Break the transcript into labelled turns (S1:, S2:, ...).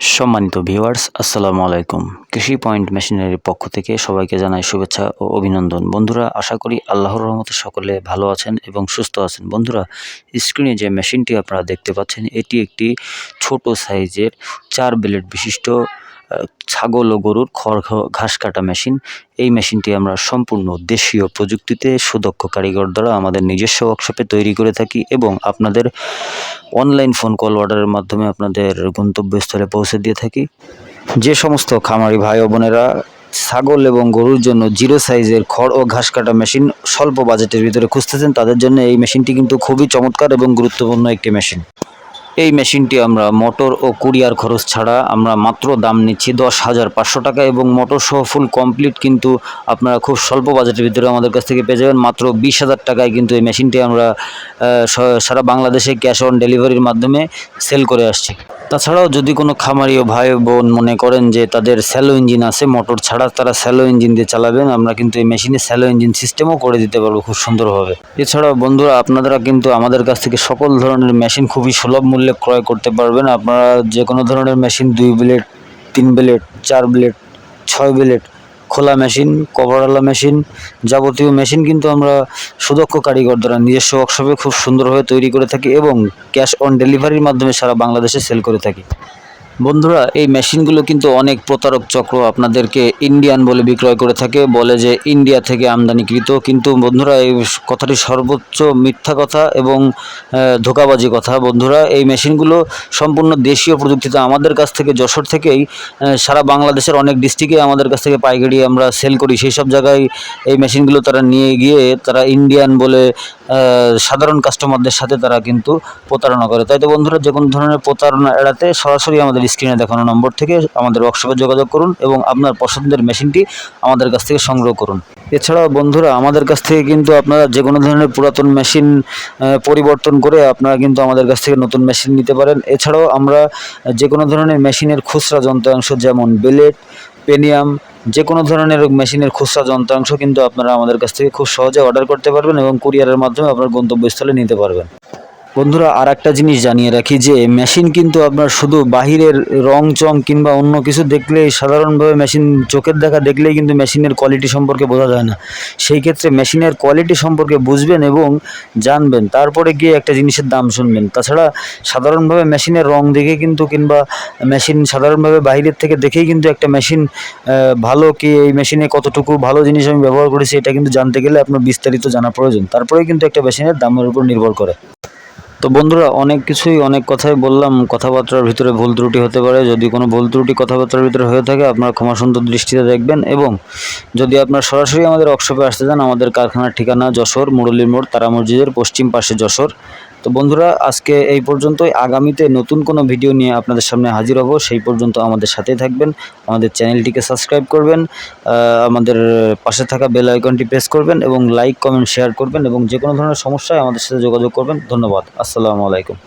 S1: সম্মানিত ভিউয়ার্স, আসসালামু আলাইকুম। কৃষি পয়েন্ট মেশিনারির পক্ষ থেকে সবাইকে জানাই শুভেচ্ছা ও অভিনন্দন। বন্ধুরা, আশা করি আল্লাহর রহমতে সকলে ভালো আছেন এবং সুস্থ আছেন। বন্ধুরা, স্ক্রিনে যে মেশিনটি আপনারা দেখতে পাচ্ছেন, এটি একটি ছোট সাইজের চার ব্লেড বিশিষ্ট ছাগল ও গরুর খড় ঘাস কাটা মেশিন। এই মেশিনটি আমরা সম্পূর্ণ দেশীয় প্রযুক্তিতে সুদক্ষ কারিগর দ্বারা আমাদের নিজস্ব ওয়ার্কশপে তৈরি করে থাকি এবং আপনাদের অনলাইন ফোন কল অর্ডারের মাধ্যমে আপনাদের গন্তব্যস্থলে পৌঁছে দিয়ে থাকি। যে সমস্ত খামারি ভাই বোনেরা ছাগল এবং গরুর জন্য জিরো সাইজের খড় ও ঘাস কাটা মেশিন স্বল্প বাজেটের ভিতরে খুঁজতেছেন, তাদের জন্য এই মেশিনটি কিন্তু খুবই চমৎকার এবং গুরুত্বপূর্ণ একটি মেশিন। এই মেশিনটি আমরা মোটর ও কুরিয়ার খরচ ছাড়া আমরা মাত্র দাম নিচ্ছি দশ হাজার পাঁচশো টাকা এবং মোটর সহ ফুল কমপ্লিট কিন্তু আপনারা খুব স্বল্প বাজেটের ভিতরে আমাদের কাছ থেকে পেয়ে যাবেন। মাত্র বিশ হাজার টাকায় কিন্তু এই মেশিনটি আমরা সারা বাংলাদেশে ক্যাশ অন ডেলিভারির মাধ্যমে সেল করে আসছি। তাছাড়াও যদি কোনো খামারি ও ভাই বোন মনে করেন যে তাদের স্যালো ইঞ্জিন আছে মোটর ছাড়া তারা স্যালো ইঞ্জিন দিয়ে চালাবেন, আমরা কিন্তু এই মেশিনে স্যালো ইঞ্জিন সিস্টেমও করে দিতে পারব খুব সুন্দরভাবে। এছাড়াও বন্ধুরা, আপনারা কিন্তু আমাদের কাছ থেকে সকল ধরনের মেশিন খুবই সুলভ মূল্যে ক্রয় করতে পারবেন। আপনারা যে কোনো ধরনের মেশিন দুই ব্লেড, তিন ব্লেড, চার ব্লেড, ছয় ব্লেড খোলা মেশিন, কভারওয়ালা মেশিন যাবতীয় মেশিন কিন্তু আমরা সুদক্ষ কারিগর দ্বারা নিজস্ব ওয়ার্কশপে খুব সুন্দরভাবে তৈরি করে থাকি এবং ক্যাশ অন ডেলিভারির মাধ্যমে সারা বাংলাদেশে সেল করে থাকি। বন্ধুরা, এই মেশিনগুলো কিন্তু অনেক প্রতারক চক্র আপনাদেরকে ইন্ডিয়ান বলে বিক্রয় করে থাকে। বলে যে ইন্ডিয়া থেকে আমদানিকৃত। কিন্তু বন্ধুরা, এই কথাটি সর্বোচ্চ মিথ্যা কথা এবং ধোঁকাবাজি কথা। বন্ধুরা, এই মেশিনগুলো সম্পূর্ণ দেশীয় প্রযুক্তিতে আমাদের কাছ থেকে, যশোর থেকেই সারা বাংলাদেশের অনেক ডিস্ট্রিক্টে আমাদের কাছ থেকে পাইকারি আমরা সেল করি। সেই সব জায়গায় এই মেশিনগুলো তারা নিয়ে গিয়ে, তারা ইন্ডিয়ান বলে সাধারণ কাস্টমারদের সাথে তারা কিন্তু প্রতারণা করে। তাই তো বন্ধুরা, যে কোনো ধরনের প্রতারণা এড়াতে সরাসরি আমাদের স্ক্রিনে দেখানো নম্বর থেকে আমাদের ওয়ার্কশপে যোগাযোগ করুন এবং আপনার পছন্দের মেশিনটি আমাদের কাছ থেকে সংগ্রহ করুন। এছাড়াও বন্ধুরা, আমাদের কাছ থেকে কিন্তু আপনারা যে কোনো ধরনের পুরাতন মেশিন পরিবর্তন করে আপনারা কিন্তু আমাদের কাছ থেকে নতুন মেশিন নিতে পারেন। এছাড়াও আমরা যে কোনো ধরনের মেশিনের খুচরা যন্ত্রাংশ যেমন বেলেট পেনিয়াম যে কোনো ধরনের মেশিনের খুচরা যন্ত্রাংশ কিন্তু আপনারা আমাদের কাছ থেকে খুব সহজে অর্ডার করতে পারবেন এবং কুরিয়ারের মাধ্যমে আপনার গন্তব্যস্থলে নিতে পারবেন। বন্ধুরা আর একটা জিনিস জানিয়ে রাখি যে, মেশিন কিন্তু আপনার শুধু বাহিরের রং, চং কিংবা অন্য কিছু দেখলেই, সাধারণভাবে মেশিন চোখের দেখা দেখলেই কিন্তু মেশিনের কোয়ালিটি সম্পর্কে বোঝা যায় না। সেই ক্ষেত্রে মেশিনের কোয়ালিটি সম্পর্কে বুঝবেন এবং জানবেন। তারপরে গিয়ে একটা জিনিসের দাম শুনবেন। তাছাড়া, সাধারণভাবে মেশিনের রং দেখে কিন্তু কিংবা মেশিন সাধারণভাবে বাইরের থেকে দেখেই কিন্তু একটা মেশিন ভালো কি এই মেশিনে কতটুকু ভালো জিনিস আমি ব্যবহার করেছি, এটা কিন্তু জানতে গেলে আপনার বিস্তারিত জানা প্রয়োজন। তারপরেই কিন্তু একটা মেশিনের দামের উপর নির্ভর করে। তো বন্ধুরা, অনেক কিছুই, অনেক কথাই বললাম। কথাবার্তার ভিতরে ভুল ত্রুটি হতে পারে। যদি কোনো ভুল ত্রুটি কথাবার্তার ভিতরে হয়ে থাকে, আপনারা ক্ষমা সুন্দর দৃষ্টিতে দেখবেন এবং যদি আপনার সরাসরি আমাদের ওয়ার্কশপে আসতে চান, আমাদের কারখানার ঠিকানা যশোর মুরলী মোড় তারা মসজিদের পশ্চিম পাশে যশোর। তো বন্ধুরা, আজকে এই পর্যন্তই। আগামীতে নতুন কোনো ভিডিও নিয়ে আপনাদের সামনে হাজির হব, সেই পর্যন্ত আমাদের সাথেই থাকবেন। আমাদের চ্যানেলটিকে সাবস্ক্রাইব করবেন আমাদের পাশে থাকা বেল আইকনটি প্রেস করবেন এবং লাইক, কমেন্ট, শেয়ার করবেন এবং যে কোনো ধরনের সমস্যায় আমাদের সাথে যোগাযোগ করবেন। ধন্যবাদ। আসসালামু আলাইকুম।